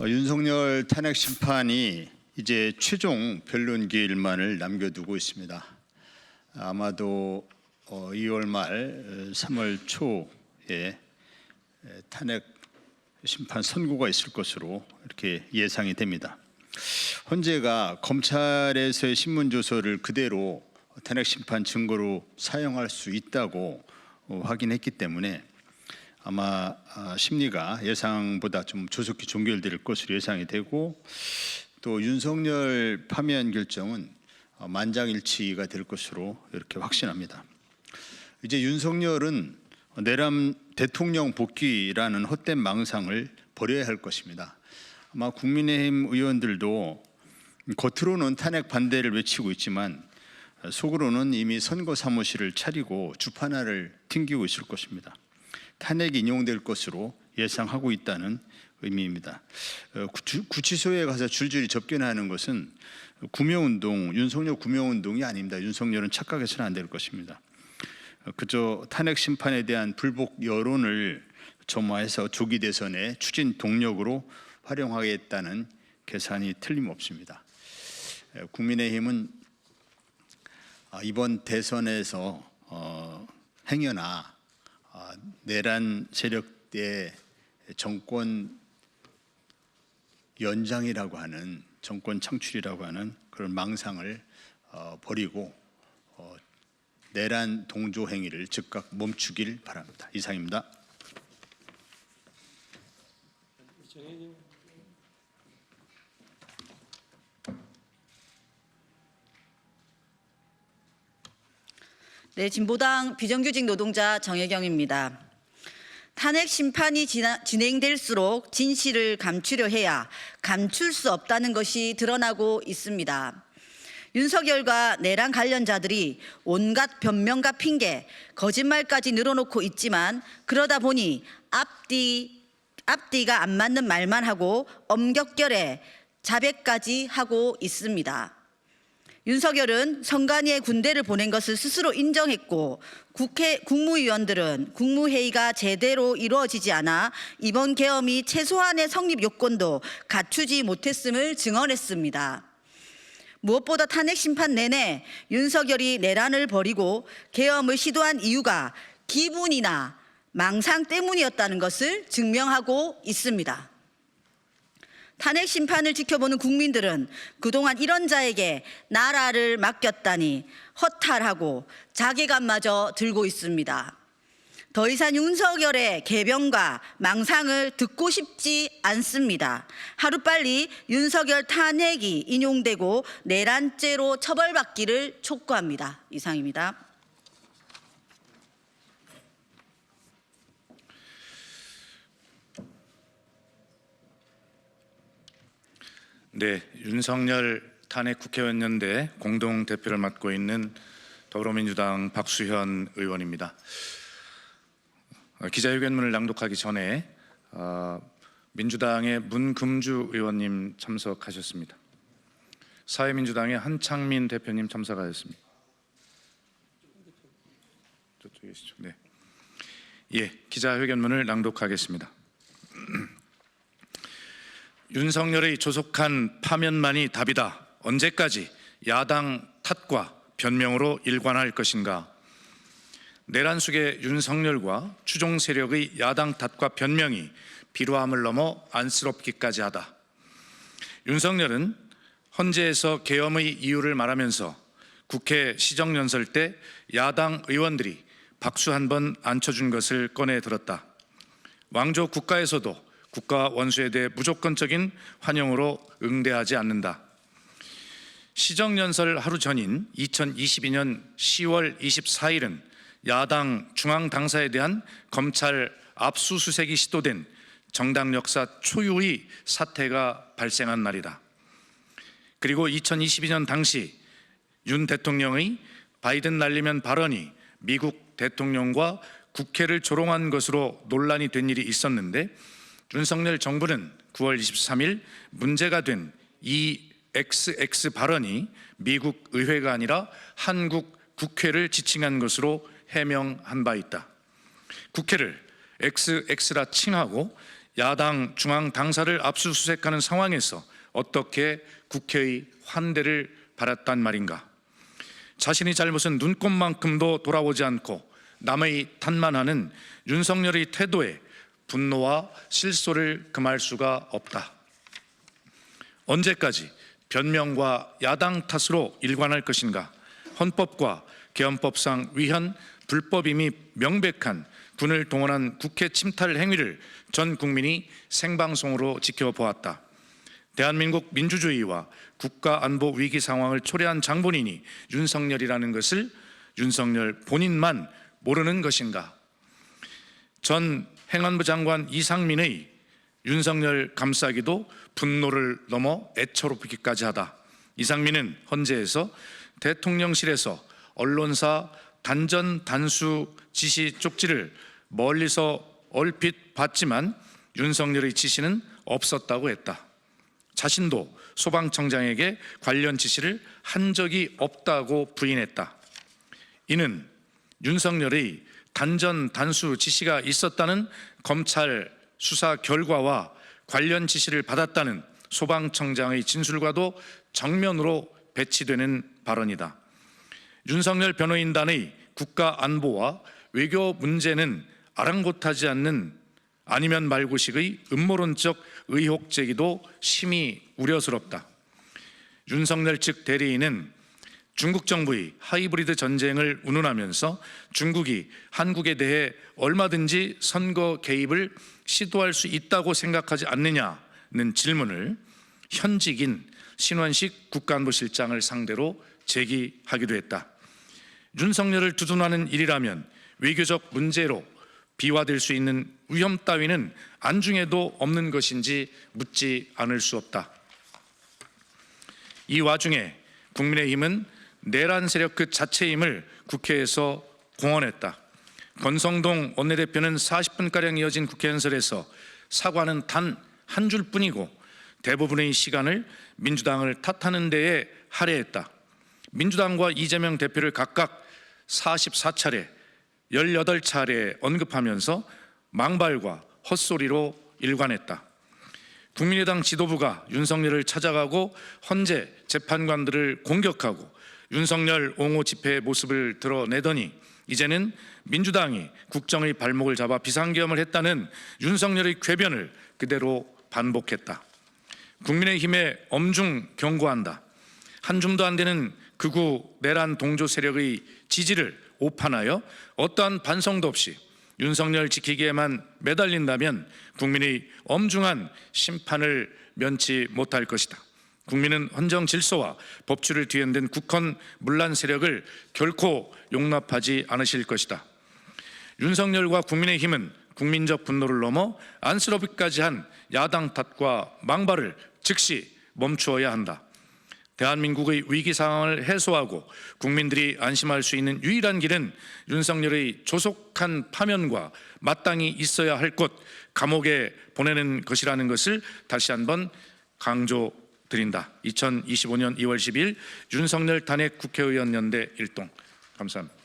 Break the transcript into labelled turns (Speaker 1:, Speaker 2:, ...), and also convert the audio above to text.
Speaker 1: 어, 윤석열 탄핵 심판이 이제 최종 변론 기일만을 남겨두고 있습니다. 아마도 어, 2월 말, 어, 3월 초에 에, 탄핵 심판 선고가 있을 것으로 이렇게 예상이 됩니다. 헌재가 검찰에서의 신문 조서를 그대로 탄핵 심판 증거로 사용할 수 있다고 어, 확인했기 때문에 아마 아, 심리가 예상보다 좀 조속히 종결될 것으로 예상이 되고 또 윤석열 파면 결정은 어, 만장일치가 될 것으로 이렇게 확신합니다. 이제 윤석열은 내란 대통령 복귀라는 헛된 망상을 버려야 할 것입니다. 아마 국민의힘 의원들도 겉으로는 탄핵 반대를 외치고 있지만 속으로는 이미 선거 사무실을 차리고 주판화를 튕기고 있을 것입니다. 탄핵이 인용될 것으로 예상하고 있다는 의미입니다. 어, 구치- 구치소에 가서 줄줄이 접견하는 것은 구명운동, 윤석열 구명운동이 아닙니다. 윤석열은 착각해서는 안 될 것입니다. 어, 그저 탄핵 심판에 대한 불복 여론을 점화해서 조기 대선의 추진 동력으로 활용하겠다는 계산이 틀림없습니다. 에, 국민의힘은 아, 이번 대선에서 어, 행여나 아, 내란 세력의 정권 연장이라고 하는 정권 창출이라고 하는 그런 망상을 어, 버리고 어, 내란 동조 행위를 즉각 멈추길 바랍니다. 이상입니다.
Speaker 2: 네, 진보당 비정규직 노동자 정혜경입니다. 탄핵 심판이 진행될수록 진실을 감추려 해야 감출 수 없다는 것이 드러나고 있습니다. 윤석열과 내란 관련자들이 온갖 변명과 핑계, 거짓말까지 늘어놓고 있지만 그러다 보니 앞뒤 앞뒤가 안 맞는 말만 하고 엄격결에 자백까지 하고 있습니다. 윤석열은 선관위에 군대를 보낸 것을 스스로 인정했고 국회 국무위원들은 국무회의가 제대로 이루어지지 않아 이번 계엄이 최소한의 성립 요건도 갖추지 못했음을 증언했습니다. 무엇보다 탄핵 심판 내내 윤석열이 내란을 벌이고 계엄을 시도한 이유가 기분이나 망상 때문이었다는 것을 증명하고 있습니다. 탄핵 심판을 지켜보는 국민들은 그동안 이런 자에게 나라를 맡겼다니 허탈하고 자괴감마저 들고 있습니다. 더 이상 윤석열의 개병과 망상을 듣고 싶지 않습니다. 하루빨리 윤석열 탄핵이 인용되고 내란죄로 처벌받기를 촉구합니다. 이상입니다.
Speaker 3: 네, 윤석열 탄핵 국회의원 연대 공동 대표를 맡고 있는 더불어민주당 박수현 의원입니다. 어, 기자회견문을 낭독하기 전에 어, 민주당의 문금주 의원님 참석하셨습니다. 사회민주당의 한창민 대표님 참석하셨습니다. 저쪽에 계시죠? 네. 예, 기자회견문을 낭독하겠습니다. 윤석열의 조속한 파면만이 답이다. 언제까지 야당 탓과 변명으로 일관할 것인가? 내란 속의 윤석열과 추종 세력의 야당 탓과 변명이 비루함을 넘어 안쓰럽기까지 하다. 윤석열은 헌재에서 계엄의 이유를 말하면서 국회 시정연설 때 야당 의원들이 박수 한 번 안 쳐준 것을 꺼내 들었다. 왕조 국가에서도 국가 원수에 대해 무조건적인 환영으로 응대하지 않는다. 시정연설 하루 전인 2022년 10월 24일은 야당 중앙 당사에 대한 검찰 압수수색이 시도된 정당 역사 초유의 사태가 발생한 날이다. 그리고 2022년 당시 윤 대통령의 바이든 날리면 발언이 미국 대통령과 국회를 조롱한 것으로 논란이 된 일이 있었는데 윤석열 정부는 9월 23일 문제가 된 이 XX 발언이 미국 의회가 아니라 한국 국회를 지칭한 것으로 해명한 바 있다. 국회를 XX라 칭하고 야당 중앙 당사를 압수수색하는 상황에서 어떻게 국회의 환대를 받았단 말인가? 자신의 잘못은 눈꼽만큼도 돌아오지 않고 남의 탓만하는 윤석열의 태도에 분노와 실소를 금할 수가 없다. 언제까지 변명과 야당 탓으로 일관할 것인가? 헌법과 개헌법상 위헌 불법임이 명백한 군을 동원한 국회 침탈 행위를 전 국민이 생방송으로 지켜보았다. 대한민국 민주주의와 국가 안보 위기 상황을 초래한 장본인이 윤석열이라는 것을 윤석열 본인만 모르는 것인가? 전 행안부 장관 이상민의 윤석열 감싸기도 분노를 넘어 애처롭기까지 하다. 이상민은 헌재에서 대통령실에서 언론사 단전 단수 지시 쪽지를 멀리서 얼핏 봤지만 윤석열의 지시는 없었다고 했다. 자신도 소방청장에게 관련 지시를 한 적이 없다고 부인했다. 이는 윤석열의 단전 단수 지시가 있었다는 검찰 수사 결과와 관련 지시를 받았다는 소방청장의 진술과도 정면으로 배치되는 발언이다. 윤석열 변호인단의 국가 안보와 외교 문제는 아랑곳하지 않는 아니면 말고식의 음모론적 의혹 제기도 심히 우려스럽다. 윤석열 측 대리인은 중국 정부의 하이브리드 전쟁을 운운하면서 중국이 한국에 대해 얼마든지 선거 개입을 시도할 수 있다고 생각하지 않느냐는 질문을 현직인 신원식 국가안보실장을 상대로 제기하기도 했다. 윤석열을 두둔하는 일이라면 외교적 문제로 비화될 수 있는 위험 따위는 안중에도 없는 것인지 묻지 않을 수 없다. 이 와중에 국민의힘은 내란 세력 그 자체임을 국회에서 공언했다. 권성동 원내대표는 40분가량 이어진 국회 연설에서 사과는 단 한 줄뿐이고 대부분의 시간을 민주당을 탓하는 데에 할애했다. 민주당과 이재명 대표를 각각 44차례, 18차례 언급하면서 망발과 헛소리로 일관했다. 국민의당 지도부가 윤석열을 찾아가고 헌재 재판관들을 공격하고 윤석열 옹호 집회의 모습을 드러내더니 이제는 민주당이 국정의 발목을 잡아 비상계엄을 했다는 윤석열의 궤변을 그대로 반복했다. 국민의힘에 엄중 경고한다. 한 줌도 안 되는 극우 내란 동조 세력의 지지를 오판하여 어떠한 반성도 없이 윤석열 지키기에만 매달린다면 국민의 엄중한 심판을 면치 못할 것이다. 국민은 헌정 질서와 법치를 뒤흔든 국헌 문란 세력을 결코 용납하지 않으실 것이다. 윤석열과 국민의힘은 국민적 분노를 넘어 안쓰럽기까지 한 야당 탓과 망발을 즉시 멈추어야 한다. 대한민국의 위기 상황을 해소하고 국민들이 안심할 수 있는 유일한 길은 윤석열의 조속한 파면과 마땅히 있어야 할 곳 감옥에 보내는 것이라는 것을 다시 한번 강조 드린다. 2025년 2월 10일 윤석열 탄핵 국회의원 연대 일동 감사합니다.